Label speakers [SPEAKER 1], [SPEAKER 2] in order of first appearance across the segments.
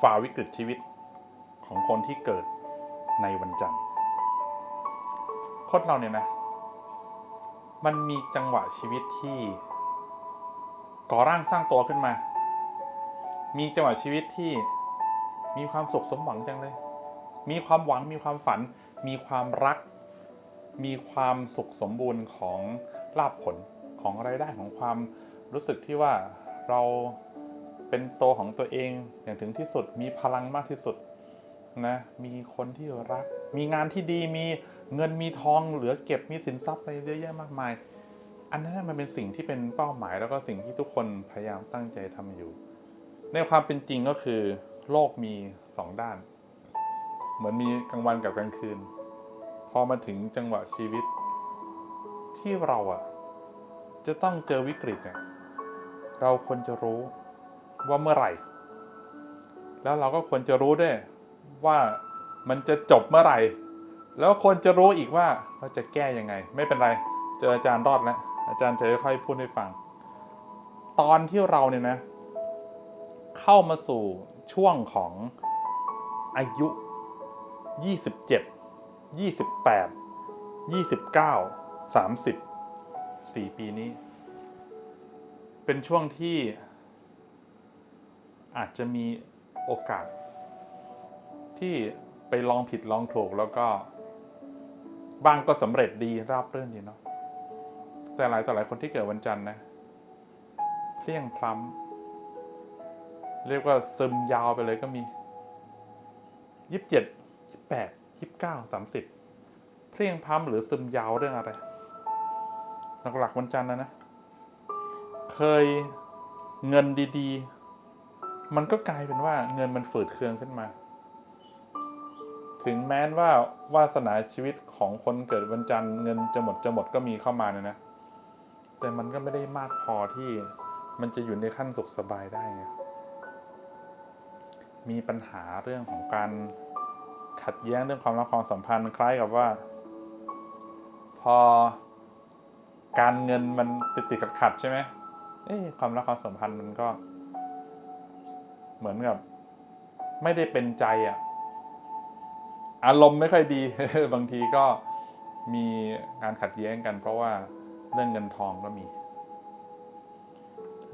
[SPEAKER 1] ฝ่าวิกฤตชีวิตของคนที่เกิดในวันจันทร์คนเราเนี่ยนะ มันมีจังหวะชีวิตที่ก่อร่างสร้างตัวขึ้นมา มีจังหวะชีวิตที่มีความสุขสมหวังจังเลย มีความหวัง มีความฝัน มีความรัก มีความสุขสมบูรณ์ของลาภผลของรายได้ของความรู้สึกที่ว่าเรา เป็นตัวของตัวเองอย่างถึงที่สุด มีพลังมากที่สุดนะมีคนที่รัก มีงานที่ดีมีเงินมีทองเหลือเก็บมีสินทรัพย์อะไรเยอะแยะมากมาย อันนั้นมันเป็นสิ่งที่เป็นเป้าหมายแล้วก็สิ่งที่ทุกคนพยายามตั้งใจทำอยู่ ในความเป็นจริงก็คือ โลกมีสองด้าน เหมือนมีกลางวันกับกลางคืน พอมาถึงจังหวะชีวิต ที่เราอะ จะต้องเจอวิกฤตเนี่ยเราควรจะรู้ ว่าเมื่อไหร่ แล้วเราก็ควรจะรู้ด้วยว่ามันจะจบเมื่อไหร่ แล้วควรจะรู้อีกว่าเราจะแก้ยังไง ไม่เป็นไร เจออาจารย์รอดแล้วอาจารย์จะค่อยพูดให้ฟัง ตอนที่เราเนี่ยนะ เข้ามาสู่ช่วงของอายุ 27 28 29 30 4 ปีนี้ เป็นช่วงที่ อาจจะมีโอกาส ที่ไปลองผิดลองถูกแล้วก็บางก็สำเร็จดีราบรื่นดีเนาะแต่หลายต่อหลายคนที่เกิดวันจันทร์นะเพลียงพล้ำเรียกว่าซึมยาวไปเลยก็มียี่สิบเจ็ดยี่สิบแปดยี่สิบเก้าสามสิบเพลียงพล้ำหรือซึมยาวเรื่องอะไรหลักๆวันจันทร์นะนะ เคยเงินดี ๆ มันก็กลายเป็นว่าเงินมันฝืดเคืองขึ้นมา ถึงแม้นว่าวาสนาชีวิตของคนเกิดวันจันทร์เงินจะหมดจะหมดก็มีเข้ามาเนี่ยนะ แต่มันก็ไม่ได้มากพอที่มันจะอยู่ในขั้นสุขสบายได้ไงมีปัญหาเรื่องของการขัดแย้งเรื่องความรักความสัมพันธ์คล้ายกับว่า พอการเงินมันติดติดขัดขัดใช่ไหมเอ้ความรักความสัมพันธ์มันก็ เหมือนกับ ไม่ได้เป็นใจอะ อารมณ์ไม่ค่อยดี บางทีก็มีการขัดแย้งกัน เพราะว่าเรื่องเงินทองก็มี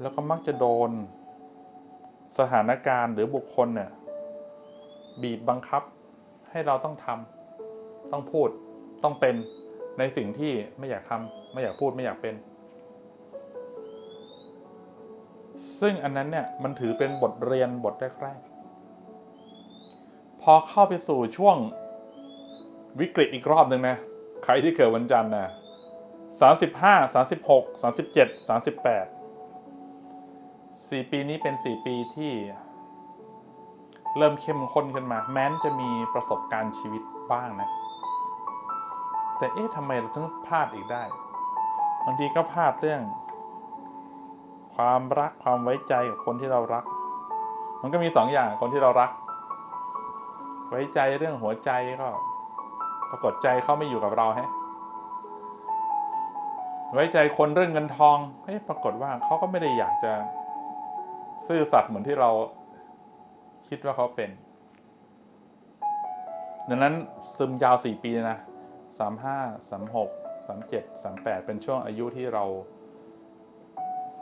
[SPEAKER 1] แล้วก็มักจะโดนสถานการณ์หรือบุคคลเนี่ย บีบบังคับให้เราต้องทำต้องพูดต้องเป็นในสิ่งที่ไม่อยากทำไม่อยากพูดไม่อยากเป็น ซึ่งอันนั้นเนี่ยมันถือเป็นบทเรียนบทแรกๆ พอเข้าไปสู่ช่วงวิกฤตอีกรอบหนึ่งนะ ใครที่เกิดวันจันทร์นะสามสิบห้าสามสิบหกสามสิบเจ็ดสามสิบแปดสี่ปีนี้เป็นสี่ปีที่ เริ่มเข้มข้นขึ้นมา แม้นจะมีประสบการณ์ชีวิตบ้างนะ แต่เอ๊ะทำไมเราถึงพลาดอีกได้บางทีก็พลาดเรื่อง ความรักความไว้ใจกับคนที่เรารัก มันก็มีสองอย่างคนที่เรารัก ไว้ใจเรื่องหัวใจก็ปรากฏใจเขาไม่อยู่กับเราฮะไว้ใจคนเรื่องเงินทองเฮ้ยปรากฏว่าเขาก็ไม่ได้อยากจะ ซื่อสัตย์เหมือนที่เราคิดว่าเขาเป็น ดังนั้นซึมยาวสี่ปีนะสามห้าสามหกสามเจ็ดสามแปดเป็นช่วงอายุที่เรา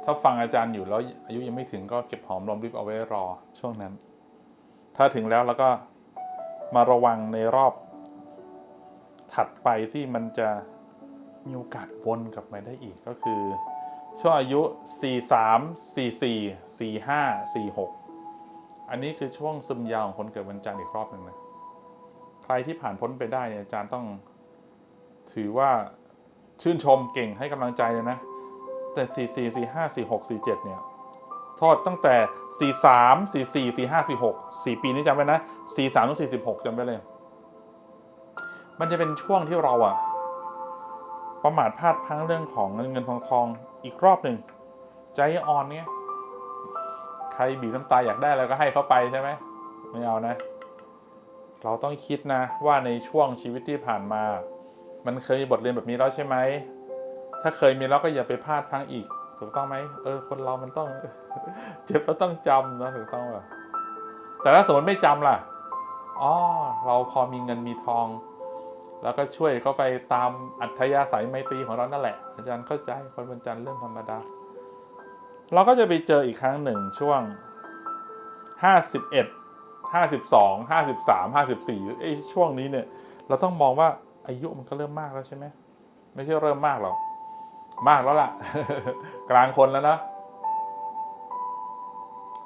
[SPEAKER 1] ถ้าฟังอาจารย์อยู่แล้วอายุยังไม่ถึงก็เก็บหอมรอมริบเอาไว้รอช่วงนั้น ถ้าถึงแล้วแล้วก็มาระวังในรอบถัดไปที่มันจะมีโอกาสวนกลับมาได้อีกก็คือ ช่วงอายุ 43 44 45 46 อันนี้คือช่วงซึมยาวของคนเกิดวันจันทร์อีกรอบหนึ่งนะ ใครที่ผ่านพ้นไปได้เนี่ยอาจารย์ต้องถือว่าชื่นชมเก่งให้กำลังใจเลยนะ แต่ 44 45 46 47 เนี่ยโทษตั้งแต่ 43 44 45 46 4 ปีนี้จำไว้นะ 43ถึง46จำไว้เลย มันจะเป็นช่วงที่เราอะประมาทพลาดพังเรื่องของเงินเงินทองทองอีกรอบหนึ่งใจอ่อนเนี่ย ใครบีบน้ำตาอยากได้อะไรก็ให้เขาไปใช่ไหมไม่เอานะ เราต้องคิดนะว่าในช่วงชีวิตที่ผ่านมา มันเคยมีบทเรียนแบบนี้แล้วใช่ไหม ถ้าเคยมีแล้วก็อย่าไปพลาดพลั้งอีก ถูกต้องไหมเออ คนเรามันต้อง เจ็บแล้วต้องจำนะถูกต้องป่ะแต่ถ้าสมมติไม่จำล่ะอ๋อเราพอมีเงินมีทอง แล้วก็ช่วยเขาไปตามอัธยาศัยไมตรีของเรานั่นแหละ อาจารย์เข้าใจคนวันจันเรื่องธรรมดา เราก็จะไปเจออีกครั้งหนึ่งช่วงห้าสิบเอ็ดห้าสิบสองห้าสิบสามห้าสิบสี่ไอ้ช่วงนี้เนี่ย เราต้องมองว่าอายุมันก็เริ่มมากแล้วใช่ไหมไม่ใช่เริ่มมากหรอก มากแล้วล่ะ กลางคนแล้วนะ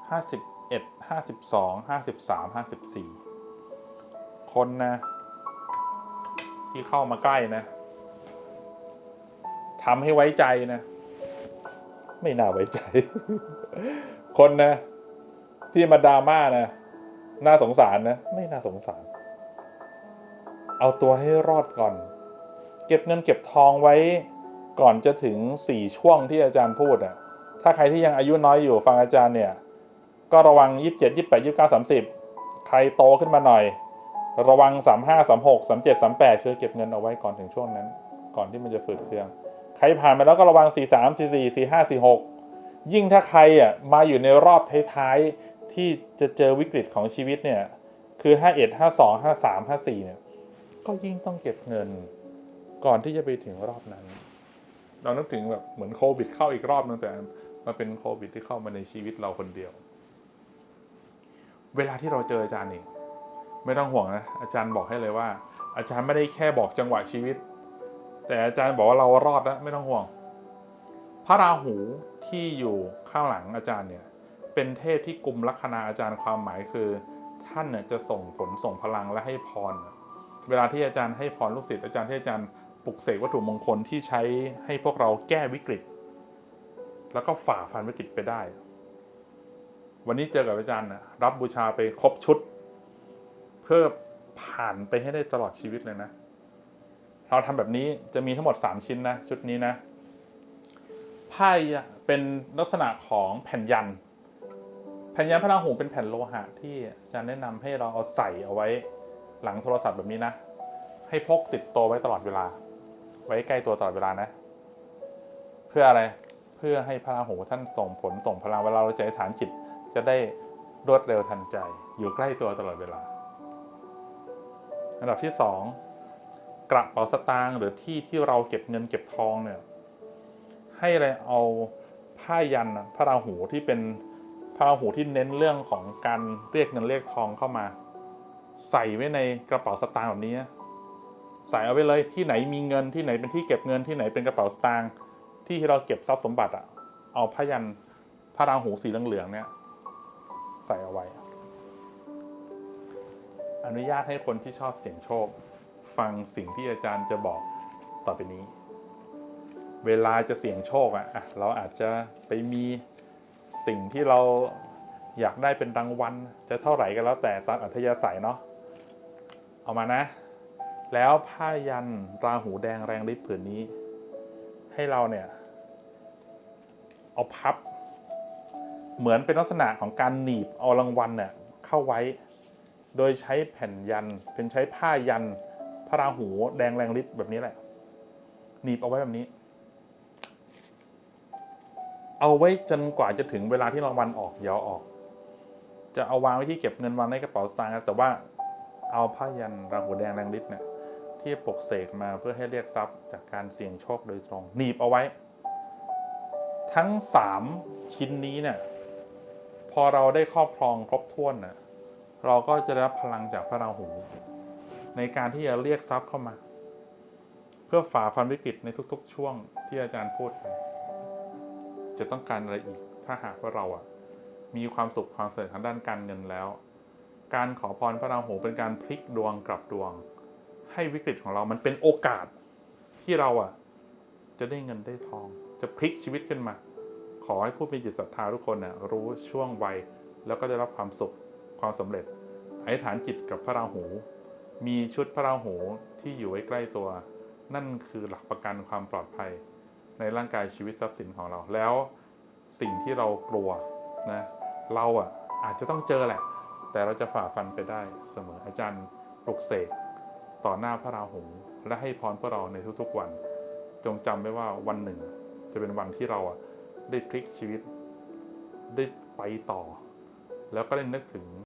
[SPEAKER 1] ห้าสิบเอ็ดห้าสิบสองห้าสิบสามห้าสิบสี่คนนะ ที่เข้ามาใกล้นะทำให้ไว้ใจนะ ไม่น่าไว้ใจ คนนะ ที่มาดราม่านะน่าสงสารนะ ไม่น่าสงสาร เอาตัวให้รอดก่อน เก็บเงินเก็บทองไว้ ก่อนจะถึงสี่ช่วงที่อาจารย์พูดอะถ้าใครที่ยังอายุน้อยอยู่ฟังอาจารย์เนี่ย ก็ระวังยี่สิบเจ็ดยี่แปดยี่เก้าสามสิบใครโตขึ้นมาหน่อย ระวังสามห้าสามหกสามเจ็ดสามแปดคือเก็บเงินเอาไว้ก่อนถึงช่วงนั้น ก่อนที่มันจะฝืดเครื่อง ใครผ่านไปแล้วก็ระวังสี่สามสี่สี่ห้าสี่หกยิ่งถ้าใครอะมาอยู่ในรอบท้ายๆที่จะเจอวิกฤตของชีวิตเนี่ยคือห้าเอ็ดห้าสองห้าสามห้าสี่เนี่ยก็ยิ่งต้องเก็บเงิน ก่อนที่จะไปถึงรอบนั้น เรานึกถึงแบบเหมือนโควิด เข้าอีกรอบนึงแต่มาเป็นโควิดที่เข้ามาในชีวิตเราคนเดียว เวลาที่เราเจออาจารย์นี่ไม่ต้องห่วงนะอาจารย์บอกให้เลยว่า อาจารย์ไม่ได้แค่บอกจังหวะชีวิต แต่อาจารย์บอกว่าเรารอดแล้วไม่ต้องห่วง พระราหูที่อยู่ข้างหลังอาจารย์เนี่ยเป็นเทพที่กลุ่มลัคนาอาจารย์ความหมายคือ ท่านเนี่ยจะส่งผลส่งพลังและให้พร เวลาที่อาจารย์ให้พรลูกศิษย์อาจารย์ที่อาจารย์ ปลุกเสกวัตถุมงคลที่ใช้ให้พวกเราแก้วิกฤต แล้วก็ฝ่าฟันวิกฤตไปได้ วันนี้เจอกับอาจารย์นะรับบูชาไปครบชุด เพื่อผ่านไปให้ได้ตลอดชีวิตเลยนะ เราทำแบบนี้จะมีทั้งหมด 3 ชิ้นนะชุดนี้นะไพ่เป็นลักษณะของแผ่นยัน แผ่นยันพระราหูเป็นแผ่นโลหะที่อาจารย์แนะนำให้เราเอาใส่เอาไว้หลังโทรศัพท์แบบนี้นะให้พกติดตัวไว้ตลอดเวลา ไว้ใกล้ตัวตลอดเวลานะ เพื่ออะไรเพื่อให้พระราหูท่านส่งผลส่งพลังเวลาเราจะอธิษฐานจิต จะได้รวดเร็วทันใจ อยู่ใกล้ตัวตลอดเวลา อันดับที่สองกระเป๋าสตางค์หรือที่ที่เราเก็บเงินเก็บทองเนี่ย ให้อะไรเอาผ้ายันน่ะพระราหูที่เป็นพระราหูที่เน้นเรื่องของการเรียกเงินเรียกทองเข้ามา ใส่ไว้ในกระเป๋าสตางค์แบบนี้ ใส่เอาไว้เลยที่ไหนมีเงินที่ไหนเป็นที่เก็บเงินที่ไหนเป็นกระเป๋าสตางค์ที่เราเก็บทรัพย์สมบัติอะเอาผ้ายันพระราหูสีเหลืองๆเนี่ยใส่เอาไว้ อนุญาตให้คนที่ชอบเสี่ยงโชค ฟังสิ่งที่อาจารย์จะบอกต่อไปนี้ เวลาจะเสี่ยงโชคอะอะเราอาจจะไปมีสิ่งที่เราอยากได้เป็นรางวัลจะเท่าไหร่ก็แล้วแต่ตามอัธยาศัยเนาะเอามานะ แล้วผ้ายันราหูแดงแรงฤทธิ์ผืนนี้ ให้เราเนี่ยเอาพับ เหมือนเป็นลักษณะของการหนีบเอารางวัลเนี่ยเข้าไว้ โดยใช้แผ่นยันเป็นใช้ผ้ายันพระราหูแดงแรงฤทธิ์แบบนี้แหละ หนีบเอาไว้แบบนี้ เอาไว้จนกว่าจะถึงเวลาที่รางวัลออกอย่าเอาออก จะเอาวางไว้ที่เก็บเงินวางในกระเป๋าสตางค์แต่ว่าเอาผ้ายันราหูแดงแรงฤทธิ์เนี่ย ที่ปกเสกมาเพื่อให้เรียกทรัพย์จากการเสี่ยงโชคโดยตรงหนีบเอาไว้ ทั้งสามชิ้นนี้เนี่ยพอเราได้ครอบครองครบถ้วนน่ะเราก็จะได้รับพลังจากพระราหู ในการที่จะเรียกทรัพย์เข้ามา เพื่อฝ่าฟันวิกฤตในทุก ๆ ช่วงที่อาจารย์พูดไปจะต้องการอะไรอีกถ้าหากว่าเราอะมีความสุขความสำเร็จทางด้านการเงินแล้ว การขอพรพระราหูเป็นการพลิกดวงกลับดวง ให้วิกฤตของเรามันเป็นโอกาสที่เราอะ จะได้เงินได้ทอง จะพลิกชีวิตขึ้นมา ขอให้ผู้มีจิตศรัทธาทุกคนน่ะรู้ช่วงวัยแล้วก็ได้รับความสุขความสำเร็จอธิษฐานจิตกับพระราหู มีชุดพระราหูที่อยู่ไว้ใกล้ตัว นั่นคือหลักประกันความปลอดภัย ในร่างกายชีวิตทรัพย์สินของเราแล้วสิ่งที่เรากลัวนะเราอะอาจจะต้องเจอแหละ แต่เราจะฝ่าฟันไปได้เสมออาจารย์ปลุกเสก ต่อหน้าพระราหูและให้พรพวกเราในทุกๆวัน จงจำไว้ว่าวันหนึ่ง จะเป็นวันที่เราอะได้พลิกชีวิตได้ไปต่อ แล้วก็ได้นึกถึง